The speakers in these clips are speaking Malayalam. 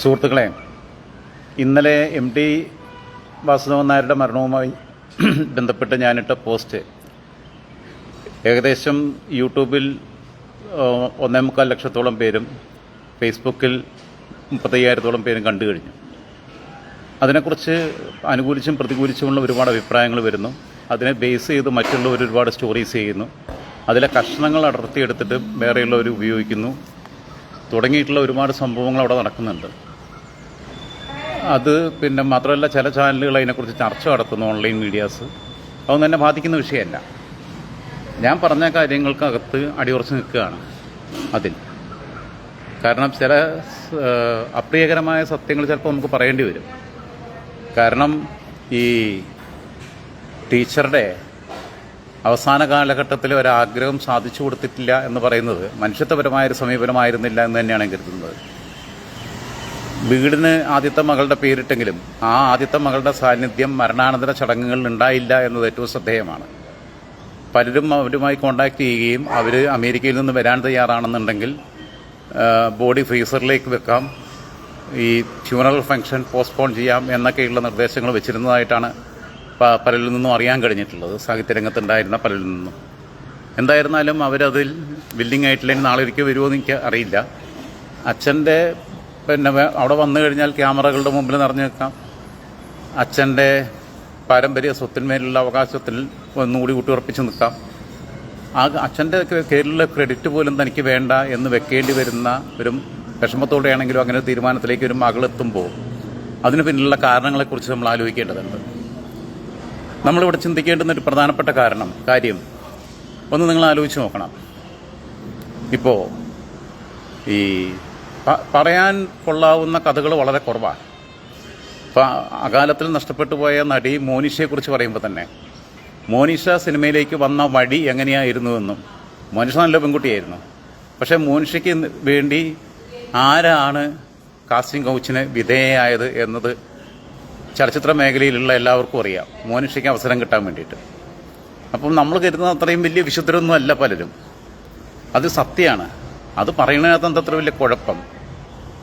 സുഹൃത്തുക്കളെ ഇന്നലെ എം ടി വാസുദേവൻ നായരുടെ മരണവുമായി ബന്ധപ്പെട്ട് ഞാനിട്ട പോസ്റ്റ് ഏകദേശം യൂട്യൂബിൽ ഒന്നേ മുക്കാൽ ലക്ഷത്തോളം പേരും ഫേസ്ബുക്കിൽ മുപ്പത്തയ്യായിരത്തോളം പേരും കണ്ടു കഴിഞ്ഞു. അതിനെക്കുറിച്ച് അനുകൂലിച്ചും പ്രതികൂലിച്ചുമുള്ള ഒരുപാട് അഭിപ്രായങ്ങൾ വരുന്നു. അതിനെ ബേസ് ചെയ്ത് മറ്റുള്ളവർ ഒരുപാട് സ്റ്റോറീസ് ചെയ്യുന്നു. അതിലെ കഷ്ണങ്ങൾ അടർത്തിയെടുത്തിട്ട് വേറെയുള്ളവർ ഉപയോഗിക്കുന്നു. തുടങ്ങിയിട്ടുള്ള ഒരുപാട് സംഭവങ്ങൾ അവിടെ നടക്കുന്നുണ്ട്. അത് പിന്നെ മാത്രമല്ല ചില ചാനലുകൾ അതിനെക്കുറിച്ച് ചർച്ച നടത്തുന്നു ഓൺലൈൻ മീഡിയാസ് അതൊന്നും എന്നെ ബാധിക്കുന്ന വിഷയമല്ല. ഞാൻ പറഞ്ഞ കാര്യങ്ങൾക്കകത്ത് അടിയുറച്ച് നിൽക്കുകയാണ് അതിൽ. കാരണം ചില അപ്രിയകരമായ സത്യങ്ങൾ ചിലപ്പോൾ നമുക്ക് പറയേണ്ടി വരും. കാരണം ഈ ടീച്ചറുടെ അവസാന കാലഘട്ടത്തിൽ ഒരാഗ്രഹം സാധിച്ചു കൊടുത്തിട്ടില്ല എന്ന് പറയുന്നത് മനുഷ്യത്വപരമായ ഒരു സമീപനമായിരുന്നില്ല എന്ന് തന്നെയാണ് കരുതുന്നത്. വീടിന് ആദ്യത്തെ മകളുടെ പേരിട്ടെങ്കിലും ആ ആദ്യത്തെ മകളുടെ സാന്നിധ്യം മരണാനന്തര ചടങ്ങുകളിൽ ഉണ്ടായില്ല എന്നത് ഏറ്റവും ശ്രദ്ധേയമാണ്. പലരും അവരുമായി കോണ്ടാക്ട് ചെയ്യുകയും അവർ അമേരിക്കയിൽ നിന്ന് വരാൻ തയ്യാറാണെന്നുണ്ടെങ്കിൽ ബോഡി ഫ്രീസറിലേക്ക് വെക്കാം ഈ ഫ്യൂണറൽ ഫംഗ്ഷൻ പോസ്റ്റ്പോൺ ചെയ്യാം എന്നൊക്കെയുള്ള നിർദ്ദേശങ്ങൾ വെച്ചിരുന്നതായിട്ടാണ് പലരിൽ നിന്നും അറിയാൻ കഴിഞ്ഞിട്ടുള്ളത്. സാഹിത്യരംഗത്തുണ്ടായിരുന്ന പലരിൽ നിന്നും. എന്തായിരുന്നാലും അവരതിൽ ബില്ലിംഗ് ആയിട്ടില്ലെങ്കിൽ നാളെ ഒരിക്കൽ വരുമോ എന്ന് എനിക്ക് അറിയില്ല. അച്ഛന്റെ പിന്നെ അവിടെ വന്നു കഴിഞ്ഞാൽ ക്യാമറകളുടെ മുമ്പിൽ നിറഞ്ഞു വെക്കാം അച്ഛന്റെ പാരമ്പര്യ സ്വത്തിന്മേലുള്ള അവകാശത്തിൽ ഒന്നുകൂടി ഊട്ടിയുറപ്പിച്ച് നിൽക്കാം. ആ അച്ഛന്റെ പേരിലുള്ള ക്രെഡിറ്റ് പോലും തനിക്ക് വേണ്ട എന്ന് വെക്കേണ്ടി വരുന്ന ഒരു വിഷമത്തോടെയാണെങ്കിലും അങ്ങനെ ഒരു തീരുമാനത്തിലേക്ക് ഒരു മകളെത്തുമ്പോൾ അതിന് പിന്നിലുള്ള കാരണങ്ങളെക്കുറിച്ച് നമ്മൾ ആലോചിക്കേണ്ടതുണ്ട്. നമ്മളിവിടെ ചിന്തിക്കേണ്ടുന്ന ഒരു പ്രധാനപ്പെട്ട കാരണം കാര്യം ഒന്ന് നിങ്ങൾ ആലോചിച്ച് നോക്കണം. ഇപ്പോൾ ഈ പറയാൻ കൊള്ളാവുന്ന കഥകൾ വളരെ കുറവാണ്. ഇപ്പം അകാലത്തിൽ നഷ്ടപ്പെട്ടു പോയ നടി മോനിഷയെക്കുറിച്ച് പറയുമ്പോൾ തന്നെ മോനിഷ സിനിമയിലേക്ക് വന്ന വഴി എങ്ങനെയായിരുന്നു എന്നും മോനിഷ നല്ല പെൺകുട്ടിയായിരുന്നു. പക്ഷേ മോനിഷയ്ക്ക് വേണ്ടി ആരാണ് കാസ്റ്റിംഗ് കൗച്ചിന് വിധേയയായത് എന്നത് ചലച്ചിത്ര മേഖലയിലുള്ള എല്ലാവർക്കും അറിയാം. മോനിഷയ്ക്ക് അവസരം കിട്ടാൻ വേണ്ടിയിട്ട്. അപ്പം നമ്മൾ കരുതുന്ന അത്രയും വലിയ വിശുദ്ധരൊന്നും അല്ല പലരും. അത് സത്യമാണ്. അത് പറയുന്നതിനകത്ത് എന്താ അത്ര വലിയ കുഴപ്പം?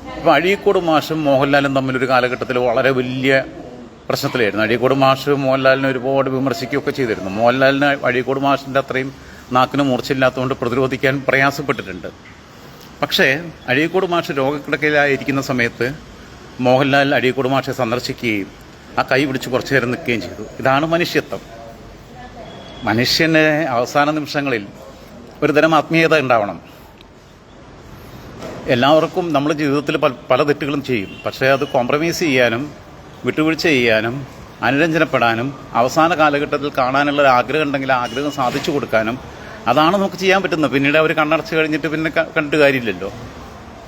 ഇപ്പം അഴീക്കോട് മാഷും മോഹൻലാലും തമ്മിലൊരു കാലഘട്ടത്തിൽ വളരെ വലിയ പ്രശ്നത്തിലായിരുന്നു. അഴീക്കോട് മാഷ് മോഹൻലാലിനെ ഒരുപാട് വിമർശിക്കുകയൊക്കെ ചെയ്തിരുന്നു. മോഹൻലാലിന് അഴീക്കോട് മാഷിന്റെ അത്രയും നാക്കിന് മൂർച്ചയില്ലാത്തതുകൊണ്ട് പ്രതിരോധിക്കാൻ പ്രയാസപ്പെട്ടിട്ടുണ്ട്. പക്ഷേ അഴീക്കോട് മാഷ് രോഗക്കിടക്കയിലായിരിക്കുന്ന സമയത്ത് മോഹൻലാൽ അഴീക്കോട് മാഷെ സന്ദർശിക്കുകയും ആ കൈ പിടിച്ച് കുറച്ചു നേരം നിൽക്കുകയും ചെയ്തു. ഇതാണ് മനുഷ്യത്വം. മനുഷ്യന് അവസാന നിമിഷങ്ങളിൽ ഒരുതരം ആത്മീയത ഉണ്ടാവണം. എല്ലാവർക്കും നമ്മൾ ജീവിതത്തിൽ പല പല തെറ്റുകളും ചെയ്യും. പക്ഷേ അത് കോംപ്രമൈസ് ചെയ്യാനും വിട്ടുവീഴ്ച ചെയ്യാനും അനുരഞ്ജനപ്പെടാനും അവസാന കാലഘട്ടത്തിൽ കാണാനുള്ള ആഗ്രഹം ഉണ്ടെങ്കിൽ ആഗ്രഹം സാധിച്ചു കൊടുക്കാനും അതാണ് നമുക്ക് ചെയ്യാൻ പറ്റുന്നത്. പിന്നീട് അവർ കണ്ണടച്ച് കഴിഞ്ഞിട്ട് പിന്നെ കണ്ടിട്ട് കാര്യമില്ലല്ലോ.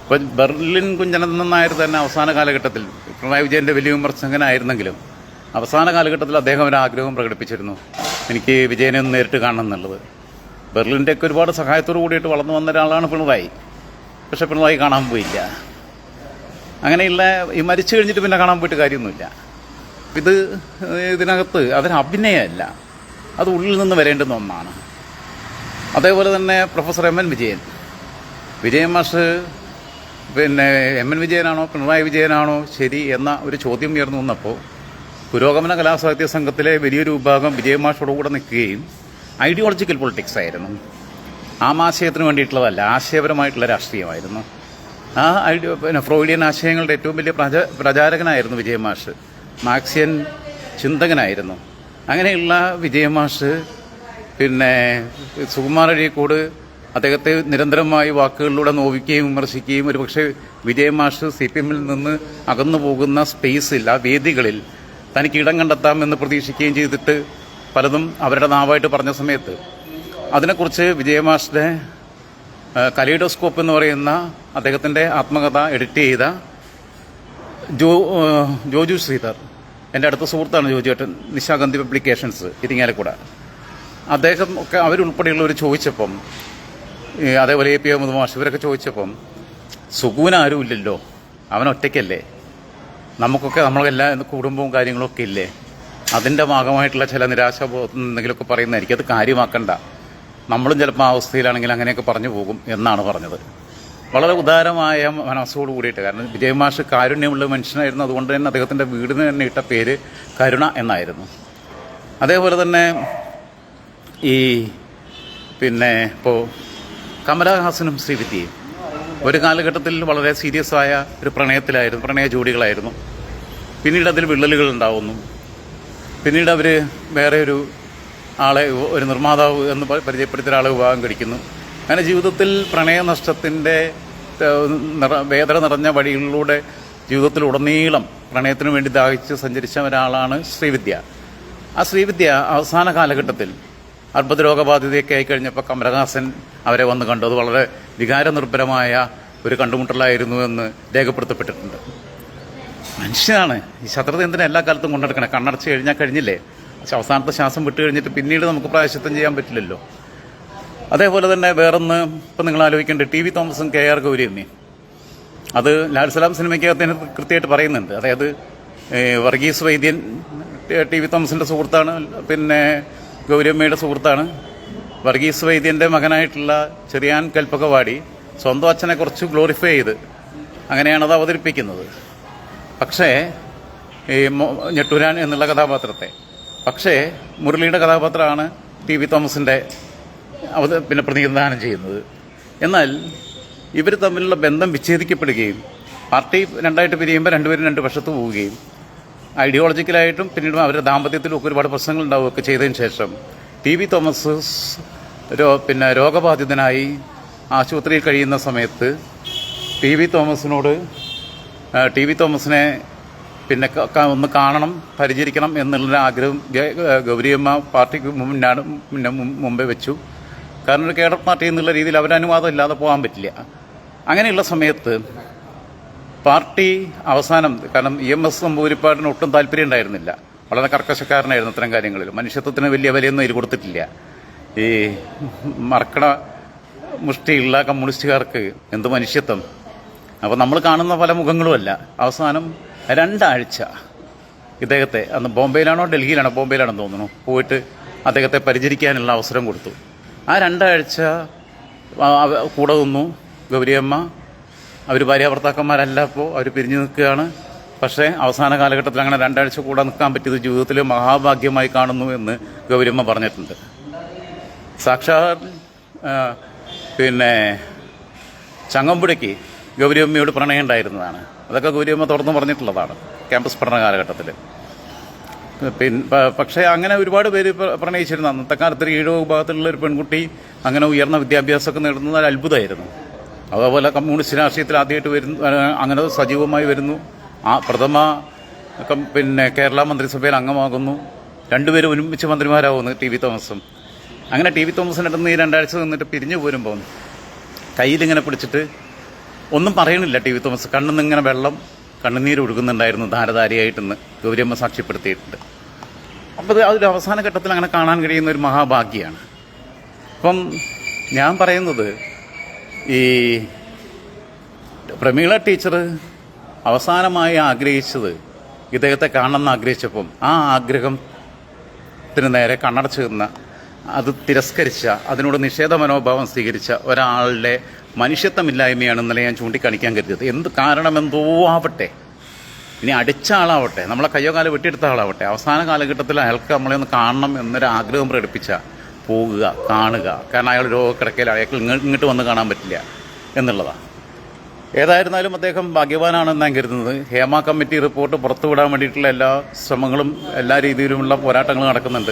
ഇപ്പം ബെർലിൻ കുഞ്ഞനന്ദൻ തന്നെ അവസാന കാലഘട്ടത്തിൽ പിണറായി വിജയന്റെ വലിയ വിമർശകനായിരുന്നെങ്കിലും അവസാന കാലഘട്ടത്തിൽ അദ്ദേഹം ഒരു ആഗ്രഹം പ്രകടിപ്പിച്ചിരുന്നു. എനിക്ക് വിജയനെ ഒന്ന് നേരിട്ട് കാണണം എന്നുള്ളത്. ബെർലിന്റെയൊക്കെ ഒരുപാട് സഹായത്തോടു കൂടിയിട്ട് വളർന്നു വന്ന ഒരാളാണ് പിണറായി. പക്ഷെ പിണറായി കാണാൻ പോയില്ല. അങ്ങനെയുള്ള ഈ മരിച്ചു കഴിഞ്ഞിട്ട് പിന്നെ കാണാൻ പോയിട്ട് കാര്യമൊന്നുമില്ല. ഇത് ഇതിനകത്ത് അതൊരു അഭിനയമല്ല. അത് ഉള്ളിൽ നിന്ന് വരേണ്ടുന്ന ഒന്നാണ്. അതേപോലെ തന്നെ professor M N Vijayan. Vijayan മാഷ് പിന്നെ എം എൻ വിജയനാണോ പിണറായി വിജയനാണോ ശരി എന്ന ഒരു ചോദ്യം ഉയർന്നു വന്നപ്പോൾ പുരോഗമന കലാസാഹിത്യ സംഘത്തിലെ വലിയൊരു വിഭാഗം വിജയമാഷോടുകൂടെ നിൽക്കുകയും ഐഡിയോളജിക്കൽ പൊളിറ്റിക്സ് ആയിരുന്നു. ആമാശയത്തിന് വേണ്ടിയിട്ടുള്ളതല്ല ആശയപരമായിട്ടുള്ള രാഷ്ട്രീയമായിരുന്നു. ആ ഐഡിയ പിന്നെ ഫ്രോയിഡിയൻ ആശയങ്ങളുടെ ഏറ്റവും വലിയ പ്രച പ്രചാരകനായിരുന്നു വിജയമാഷ് മാർക്സിയൻ ചിന്തകനായിരുന്നു. അങ്ങനെയുള്ള വിജയമാഷ് പിന്നെ സുകുമാർ അഴീക്കോട് അദ്ദേഹത്തെ നിരന്തരമായി വാക്കുകളിലൂടെ നോവിക്കുകയും വിമർശിക്കുകയും ഒരുപക്ഷെ വിജയ മാഷ് സി പി എമ്മിൽ നിന്ന് അകന്നു പോകുന്ന സ്പേസിൽ ആ വേദികളിൽ തനിക്ക് ഇടം കണ്ടെത്താമെന്ന് പ്രതീക്ഷിക്കുകയും ചെയ്തിട്ട് പലതും അവരുടെ നാവായിട്ട് പറഞ്ഞ സമയത്ത് അതിനെക്കുറിച്ച് വിജയമാഷിന്റെ കലീഡോസ്കോപ്പ് എന്ന് പറയുന്ന അദ്ദേഹത്തിന്റെ ആത്മകഥ എഡിറ്റ് ചെയ്ത ജോ ജോജു ശ്രീധർ. എന്റെ അടുത്ത സുഹൃത്താണ് ജോജു ഏട്ടൻ നിശാഗന്ധി പബ്ലിക്കേഷൻസ് ഇരിങ്ങാലക്കുട. അദ്ദേഹം ഒക്കെ അവരുൾപ്പെടെയുള്ളവർ ചോദിച്ചപ്പം അതേപോലെ എ പി അഹമ്മദ് മാഷ് ഇവരൊക്കെ ചോദിച്ചപ്പം സുഗൂന ആരും ഇല്ലല്ലോ. അവൻ ഒറ്റയ്ക്കല്ലേ. നമുക്കൊക്കെ നമ്മളെല്ലാം കുടുംബവും കാര്യങ്ങളൊക്കെ ഇല്ലേ. അതിന്റെ ഭാഗമായിട്ടുള്ള ചില നിരാശാബോധം എന്തെങ്കിലുമൊക്കെ പറയുന്നതായിരിക്കും. അത് കാര്യമാക്കണ്ട. നമ്മളും ചിലപ്പോൾ ആ അവസ്ഥയിലാണെങ്കിൽ അങ്ങനെയൊക്കെ പറഞ്ഞു പോകും എന്നാണ് പറഞ്ഞത്. വളരെ ഉദാരമായ മനസ്സോട് കൂടിയിട്ട് കാരണം വിജയമാഷ് കാരുണ്യമുള്ള മനുഷ്യനായിരുന്നു. അതുകൊണ്ട് തന്നെ അദ്ദേഹത്തിന്റെ വീടിന് തന്നെ ഇട്ട പേര് കരുണ എന്നായിരുന്നു. അതേപോലെ തന്നെ ഈ പിന്നെ ഇപ്പോൾ കമലഹാസനും ശ്രീവിദ്യയും ഒരു കാലഘട്ടത്തിൽ വളരെ സീരിയസ് ആയ ഒരു പ്രണയത്തിലായിരുന്നു പ്രണയ ജോഡികളായിരുന്നു. പിന്നീട് അതിൽ വിള്ളലുകൾ ഉണ്ടാവുന്നു. പിന്നീട് അവർ വേറെ ഒരു ആളെ ഒരു നിർമ്മാതാവ് എന്ന് പരിചയപ്പെടുത്തിയ ഒരാളെ വിവാഹം കഴിക്കുന്നു. അങ്ങനെ ജീവിതത്തിൽ പ്രണയനഷ്ടത്തിന്റെ വേദന നിറഞ്ഞ വഴികളിലൂടെ ജീവിതത്തിൽ ഉടനീളം പ്രണയത്തിന് വേണ്ടി ദാഹിച്ച് സഞ്ചരിച്ച ഒരാളാണ് ശ്രീവിദ്യ. ആ ശ്രീവിദ്യ അവസാന കാലഘട്ടത്തിൽ അർബുദ രോഗബാധിതയൊക്കെ ആയിക്കഴിഞ്ഞപ്പോൾ കമലഹാസൻ അവരെ വന്ന് കണ്ടു. അത് വളരെ വികാരനിർഭരമായ ഒരു കണ്ടുമുട്ടലായിരുന്നു എന്ന് രേഖപ്പെടുത്തപ്പെട്ടിട്ടുണ്ട്. മനുഷ്യനാണ്. ഈ ശത്രുത എന്തിനാ എല്ലാ കാലത്തും കൊണ്ടെടുക്കണേ കണ്ണടച്ച് കഴിഞ്ഞാൽ കഴിഞ്ഞില്ലേ? അവസാനത്തെ ശ്വാസം വിട്ട് കഴിഞ്ഞിട്ട് പിന്നീട് നമുക്ക് പ്രായശ്ചിത്തം ചെയ്യാൻ പറ്റില്ലല്ലോ. അതേപോലെ തന്നെ വേറൊന്ന് ഇപ്പം നിങ്ങൾ ആലോചിക്കേണ്ടത് ടി വി തോമസും കെ ആർ ഗൗരി ഗൗരിയമ്മയും അത് ലാൽസലാം സിനിമയ്ക്ക് സിനിമയ്ക്കകത്ത് കൃത്യമായിട്ട് പറയുന്നുണ്ട്. അതായത് വർഗീസ് വൈദ്യൻ ടി- വി തോമസിന്റെ സുഹൃത്താണ് പിന്നെ ഗൗരിയമ്മയുടെ സുഹൃത്താണ്. വർഗീസ് വൈദ്യന്റെ മകനായിട്ടുള്ള ചെറിയാൻ കൽപ്പകവാടി സ്വന്തം അച്ഛനെ കുറച്ച് ഗ്ലോറിഫൈ ചെയ്ത് അങ്ങനെയാണ് അവതരിപ്പിക്കുന്നത്. പക്ഷേ ഈ ഞെട്ടൂരാൻ എന്നുള്ള കഥാപാത്രത്തെ പക്ഷേ മുരളിയുടെ കഥാപാത്രമാണ് ടി വി തോമസിന്റെ അവത പിന്നെ പ്രതിനിധാനം ചെയ്യുന്നത്. എന്നാൽ ഇവർ തമ്മിലുള്ള ബന്ധം വിച്ഛേദിക്കപ്പെടുകയും പാർട്ടി രണ്ടായിട്ട് പിരിയുമ്പോൾ രണ്ടുപേരും രണ്ട് വശത്ത് പോവുകയും ഐഡിയോളജിക്കലായിട്ടും പിന്നീട് അവരുടെ ദാമ്പത്യത്തിലും ഒക്കെ ഒരുപാട് പ്രശ്നങ്ങൾ ഉണ്ടാവുകയൊക്കെ ചെയ്തതിന് ശേഷം ടി വി തോമസ് രോ പിന്നെ രോഗബാധിതനായി ആശുപത്രിയിൽ കഴിയുന്ന സമയത്ത് ടി വി തോമസിനോട് ടി വി തോമസിനെ പിന്നെ ഒന്ന് കാണണം പരിചരിക്കണം എന്നുള്ള ആഗ്രഹം ഗൗരിയമ്മ പാർട്ടിക്ക് മുന്നാണ് പിന്നെ മുമ്പേ വെച്ചു. കാരണം ഒരു കേഡർ പാർട്ടി എന്നുള്ള രീതിയിൽ അവരനുവാദം ഇല്ലാതെ പോകാൻ പറ്റില്ല. അങ്ങനെയുള്ള സമയത്ത് പാർട്ടി അവസാനം കാരണം ഇ എം എസ് നമ്പൂരിപ്പാടിന് ഒട്ടും താല്പര്യം ഉണ്ടായിരുന്നില്ല. വളരെ കർക്കശക്കാരനായിരുന്നു ഇത്തരം കാര്യങ്ങളിൽ. മനുഷ്യത്വത്തിന് വലിയ വിലയൊന്നും അതിൽ കൊടുത്തിട്ടില്ല. ഈ മറക്കണ മുഷ്ടിയുള്ള കമ്മ്യൂണിസ്റ്റുകാർക്ക് എന്ത് മനുഷ്യത്വം? അപ്പോൾ നമ്മൾ കാണുന്ന പല മുഖങ്ങളുമല്ല. അവസാനം രണ്ടാഴ്ച ഇദ്ദേഹത്തെ അന്ന് ബോംബെയിലാണോ ഡൽഹിയിലാണോ ബോംബെയിലാണെന്ന് തോന്നുന്നു. പോയിട്ട് അദ്ദേഹത്തെ പരിചരിക്കാനുള്ള അവസരം കൊടുത്തു. ആ രണ്ടാഴ്ച കൂടെ നിന്നു. ഗൗരിയമ്മ അവർ ഭാര്യ ഭർത്താക്കന്മാരല്ല ഇപ്പോൾ അവർ പിരിഞ്ഞു നിൽക്കുകയാണ്. പക്ഷേ അവസാന കാലഘട്ടത്തിൽ അങ്ങനെ രണ്ടാഴ്ച കൂടെ നിൽക്കാൻ പറ്റിയത് ജീവിതത്തിൽ മഹാഭാഗ്യമായി കാണുന്നു എന്ന് ഗൗരിയമ്മ പറഞ്ഞിട്ടുണ്ട്. സാക്ഷാൽ പിന്നെ ചങ്ങമ്പുഴയ്ക്ക് ഗൗരിയമ്മയോട് പ്രണയം ഉണ്ടായിരുന്നതാണ്. അതൊക്കെ ഗൗരിയമ്മ തുറന്നു പറഞ്ഞിട്ടുള്ളതാണ് ക്യാമ്പസ് പഠന കാലഘട്ടത്തിൽ പിന്നെ പക്ഷേ അങ്ങനെ ഒരുപാട് പേര് പ്രണയിച്ചിരുന്ന. അന്നത്തെ കാലത്ത് ഒരു ഈഴോ വിഭാഗത്തിലുള്ള ഒരു പെൺകുട്ടി അങ്ങനെ ഉയർന്ന വിദ്യാഭ്യാസമൊക്കെ നേടുന്നത് ഒരു അത്ഭുതമായിരുന്നു. അതേപോലെ കമ്മ്യൂണിസ്റ്റ് രാഷ്ട്രീയത്തിൽ ആദ്യമായിട്ട് വരുന്നു അങ്ങനെ സജീവമായി വരുന്നു. ആ പ്രഥമ പിന്നെ കേരള മന്ത്രിസഭയിൽ അംഗമാകുന്നു. രണ്ടുപേരും ഒരുമിച്ച് മന്ത്രിമാരാകുന്നു ടി വി തോമസും. അങ്ങനെ ടി വി തോമസിനടുത്ത് ഈ രണ്ടാഴ്ച നിന്നിട്ട് പിരിഞ്ഞു പോരുമ്പോൾ കയ്യിലിങ്ങനെ പിടിച്ചിട്ട് ഒന്നും പറയണില്ല ടി വി തോമസ്. കണ്ണിൽ ഇങ്ങനെ വെള്ളം കണ്ണുനീര് ഒഴുകുന്നുണ്ടായിരുന്നു ധാരധാരിയായിട്ടെന്ന് ഗൗരിയമ്മ സാക്ഷ്യപ്പെടുത്തിയിട്ടുണ്ട്. അപ്പോൾ അത് അതൊരു അവസാന ഘട്ടത്തിൽ അങ്ങനെ കാണാൻ കഴിയുന്ന ഒരു മഹാഭാഗ്യമാണ് അപ്പം ഞാൻ പറയുന്നത് ഈ പ്രമീള ടീച്ചർ അവസാനമായി ആഗ്രഹിച്ചത് ഇദ്ദേഹത്തെ കാണണമെന്ന് ആഗ്രഹിച്ചപ്പം ആ ആഗ്രഹത്തിന് നേരെ കണ്ണടച്ചു നിന്ന അത് തിരസ്കരിച്ച അതിനോട് നിഷേധ മനോഭാവം സ്വീകരിച്ച ഒരാളുടെ മനുഷ്യത്വമില്ലായ്മയാണ് ഇന്നലെ ഞാൻ ചൂണ്ടിക്കാണിക്കാൻ കരുതിയത്. എന്ത് കാരണമെന്തോ ആവട്ടെ. ഇനി അടിച്ച ആളാവട്ടെ. നമ്മളെ കയ്യോ കാലം വെട്ടിയെടുത്ത ആളാവട്ടെ. അവസാന കാലഘട്ടത്തിൽ അയാൾക്ക് നമ്മളെ ഒന്ന് കാണണം എന്നൊരു ആഗ്രഹം പ്രകടിപ്പിച്ച പോകുക കാണുക. കാരണം അയാൾ രോഗക്കിടക്കയിൽ അയാൾക്ക് ഇങ്ങോട്ട് വന്ന് കാണാൻ പറ്റില്ല എന്നുള്ളതാണ് ഏതായിരുന്നാലും അദ്ദേഹം ഭാഗ്യവാനാണെന്ന് ഞാൻ കരുതുന്നത്. ഹേമ കമ്മിറ്റി റിപ്പോർട്ട് പുറത്തുവിടാൻ വേണ്ടിയിട്ടുള്ള എല്ലാ ശ്രമങ്ങളും എല്ലാ രീതിയിലുമുള്ള പോരാട്ടങ്ങളും നടക്കുന്നുണ്ട്.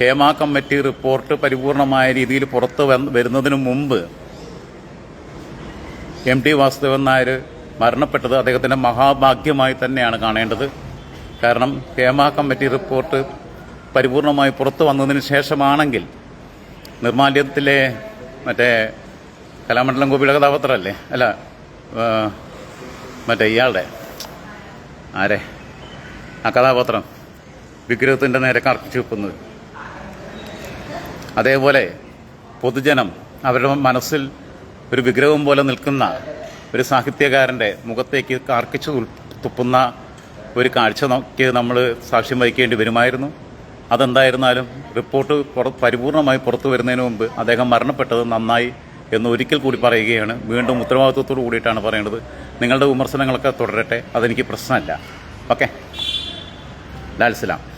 ഹേമ കമ്മിറ്റി റിപ്പോർട്ട് പരിപൂർണമായ രീതിയിൽ പുറത്ത് വരുന്നതിന് മുമ്പ് എം ടി വാസുദേവൻ നായർ മരണപ്പെട്ടത് അദ്ദേഹത്തിന്റെ മഹാഭാഗ്യമായി തന്നെയാണ് കാണേണ്ടത്. കാരണം ഹേമ കമ്മിറ്റി റിപ്പോർട്ട് പരിപൂർണമായി പുറത്തു വന്നതിന് ശേഷമാണെങ്കിൽ നിർമാല്യത്തിലെ മറ്റേ കലാമണ്ഡലം ഗോപിയുടെ കഥാപാത്രമല്ലേ അല്ല മറ്റേ ഇയാളുടെ ആരെ? ആ കഥാപാത്രം വിഗ്രഹത്തിന്റെ നേരെ കറക്റ്റ് വെക്കുന്നത്. അതേപോലെ പൊതുജനം അവരുടെ മനസ്സിൽ ഒരു വിഗ്രഹം പോലെ നിൽക്കുന്ന ഒരു സാഹിത്യകാരന്റെ മുഖത്തേക്ക് കാർക്കിച്ചു തുപ്പുന്ന ഒരു കാഴ്ച നോക്കി നമ്മൾ സാക്ഷ്യം വഹിക്കേണ്ടി വരുമായിരുന്നു. അതെന്തായിരുന്നാലും റിപ്പോർട്ട് പരിപൂർണമായി പുറത്തു വരുന്നതിന് മുമ്പ് അദ്ദേഹം മരണപ്പെട്ടത് നന്നായി എന്ന് ഒരിക്കൽ കൂടി പറയുകയാണ്. വീണ്ടും ഉത്തരവാദിത്വത്തോടു കൂടിയിട്ടാണ് പറയുന്നത് നിങ്ങളുടെ വിമർശനങ്ങളൊക്കെ തുടരട്ടെ. അതെനിക്ക് പ്രശ്നമല്ല. ഓക്കെ. ലാൽസലാം